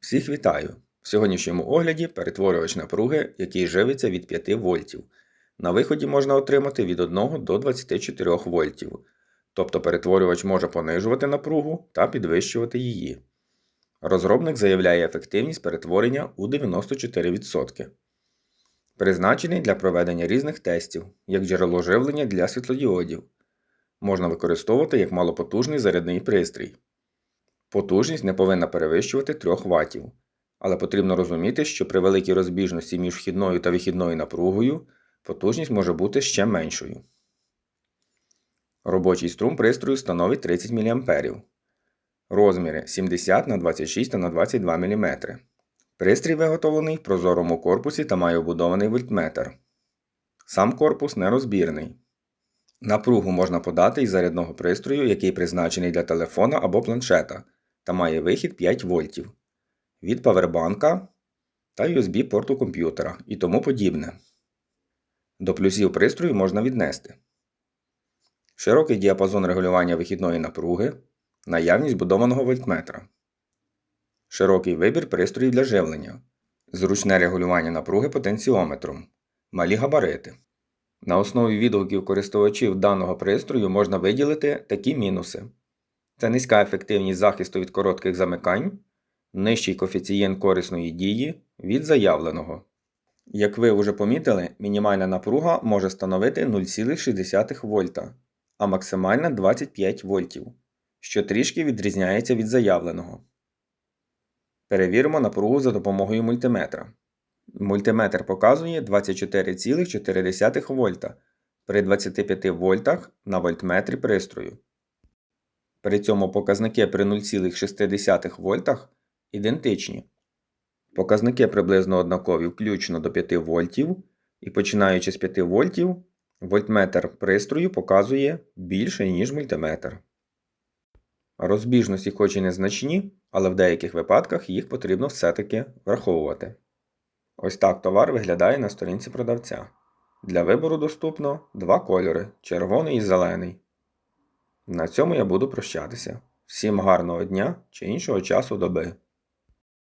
Всіх вітаю! В сьогоднішньому огляді перетворювач напруги, який живиться від 5 вольтів. На виході можна отримати від 1 до 24 вольтів. Тобто перетворювач може понижувати напругу та підвищувати її. Розробник заявляє ефективність перетворення у 94%. Призначений для проведення різних тестів, як джерело живлення для світлодіодів. Можна використовувати як малопотужний зарядний пристрій. Потужність не повинна перевищувати 3 Вт. Але потрібно розуміти, що при великій розбіжності між вхідною та вихідною напругою потужність може бути ще меншою. Робочий струм пристрою становить 30 мА. Розміри 70 на 26 та на 22 мм. Пристрій виготовлений в прозорому корпусі та має вбудований вольтметр. Сам корпус нерозбірний. Напругу можна подати із зарядного пристрою, який призначений для телефона або планшета та має вихід 5 вольтів, від павербанка та USB порту комп'ютера і тому подібне. До плюсів пристрою можна віднести. Широкий діапазон регулювання вихідної напруги, наявність будованого вольтметра, широкий вибір пристроїв для живлення, зручне регулювання напруги потенціометром, малі габарити. На основі відгуків користувачів даного пристрою можна виділити такі мінуси: це низька ефективність захисту від коротких замикань, нижчий коефіцієнт корисної дії від заявленого. Як ви вже помітили, мінімальна напруга може становити 0,6 вольта, а максимальна 25 вольтів, що трішки відрізняється від заявленого. Перевіримо напругу за допомогою мультиметра. Мультиметр показує 24,4 вольта при 25 вольтах на вольтметрі пристрою. При цьому показники при 0,6 вольтах ідентичні. Показники приблизно однакові включно до 5 вольтів, і починаючи з 5 вольтів, вольтметр пристрою показує більше, ніж мультиметр. Розбіжності хоч і незначні, але в деяких випадках їх потрібно все-таки враховувати. Ось так товар виглядає на сторінці продавця. Для вибору доступно два кольори червоний і зелений. На цьому я буду прощатися. Всім гарного дня чи іншого часу доби.